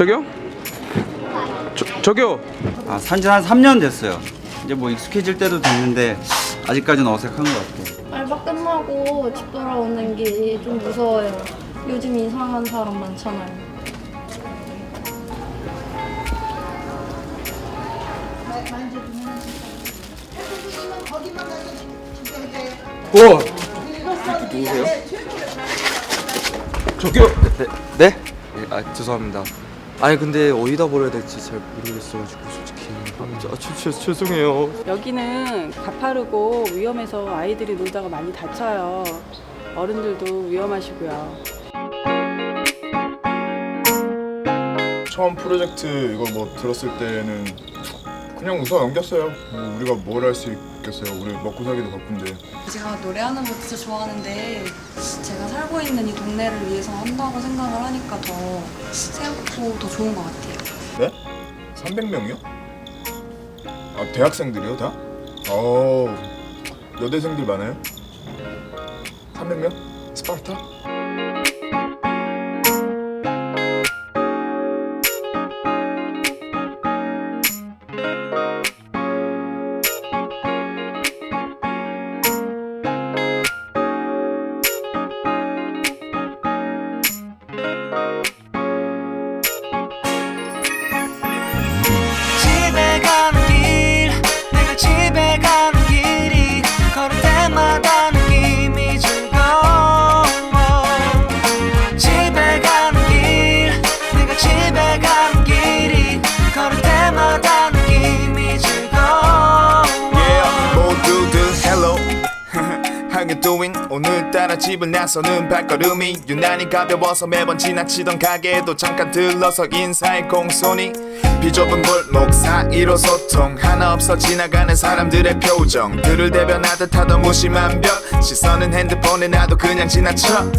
저기요? 저, 저기요? 아, 산지 한 3년 됐어요. 이제 뭐 익숙해질 때도 됐는데 아직까지는 어색한 것 같아요. 알바 끝나고 집 돌아오는 게 좀 무서워요. 요즘 이상한 사람 많잖아요. 오! 누구세요? 저기요? 네? 네? 예, 아 죄송합니다. 아니 근데 어디다 버려야 될지 잘 모르겠어가지고 솔직히 아, 저, 저, 저, 죄송해요. 여기는 가파르고 위험해서 아이들이 놀다가 많이 다쳐요. 어른들도 위험하시고요. 처음 프로젝트 이거 뭐 들었을 때는 그냥 웃어 넘겼어요. 뭐 우리가 뭘 할 수 있겠어요. 우리 먹고 살기도 바쁜데. 제가 노래하는 거 진짜 좋아하는데 제가 살고 있는 이 동네를 위해서 한다고 생각을 하니까 더 생각도 더 좋은 것 같아요. 네? 300명이요? 아 대학생들이요 다? 어 여대생들 많아요? 300명? 스파르타? You doing? 오늘따라 집을 나서는 발걸음이 유난히 가벼워서 매번 지나치던 가게에도 잠깐 들러서 인사의 공손이 비좁은 골목 사이로 소통. 하나 없어 지나가는 사람들의 표정들을 대변하듯 하던 무심한 벽 시선은 핸드폰에 나도 그냥 지나쳐.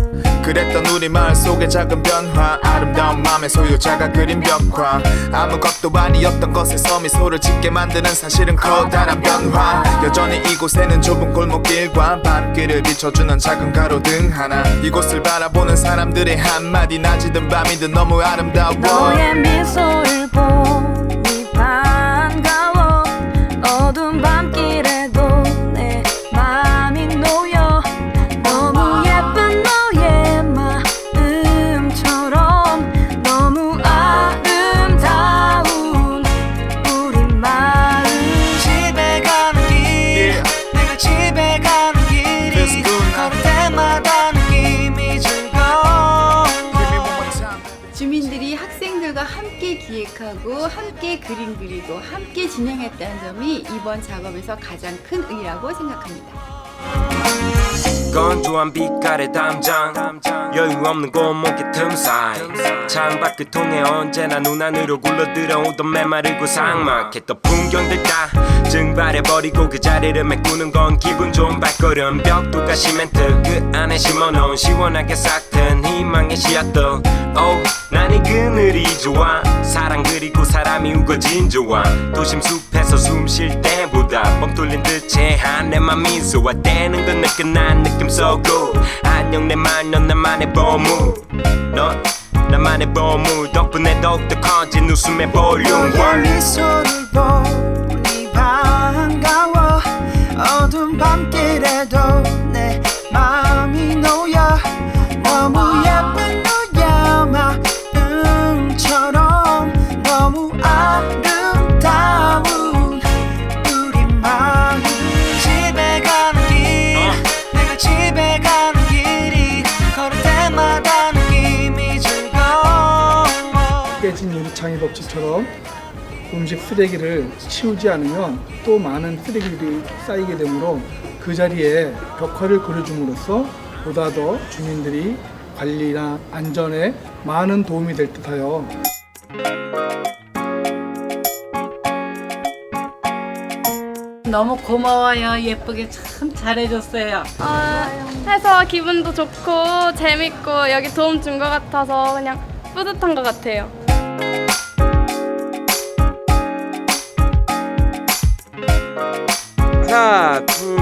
그랬던 우리 마을 속의 작은 변화. 아름다운 마음의 소유자가 그린 벽화. 아무것도 아니었던 것에서 미소를 짓게 만드는 사실은 커다란 변화. 여전히 이곳에는 좁은 골목길과 밤길을 비춰주는 작은 가로등 하나. 이곳을 바라보는 사람들의 한마디. 낮이든 밤이든 너무 아름다워. 너의 미소를 보니 기획하고 함께 그림 그리고 함께 진행했다는 점이 이번 작업에서 가장 큰 의의라고 생각합니다. 건조한 빛깔의 담장 여유 없는 골목의 틈 사이 창밖을 통해 언제나 눈 안으로 굴러들어오던 메마르고 삭막했던 풍경들 다 증발해버리고 그 자리를 메꾸는 건 기분 좋은 발걸음 벽돌과 시멘트 그 안에 심어놓은 시원하게 싹튼 희망의 씨앗도 oh, 난이 그늘이 좋아. 사랑 그리고 사람이 우거진 좋아. 도심 숲에서 숨 쉴 때보다 뻥 뚫린 듯 채한 내맘 미소와 떼는 건 느껴난 느낌 so good 안녕 내 말 넌 나만의 보물. 넌 나만의 보물. 덕분에 더욱더 커진 웃음의 볼륨. 미소를 보 유리창의 법칙처럼 음식 쓰레기를 치우지 않으면 또 많은 쓰레기들이 쌓이게 되므로 그 자리에 벽화를 그려줌으로써 보다 더 주민들이 관리나 안전에 많은 도움이 될 듯하여 너무 고마워요. 예쁘게 참 잘해줬어요. 아, 해서 기분도 좋고 재밌고 여기 도움 준 것 같아서 그냥 뿌듯한 것 같아요. 하나 둘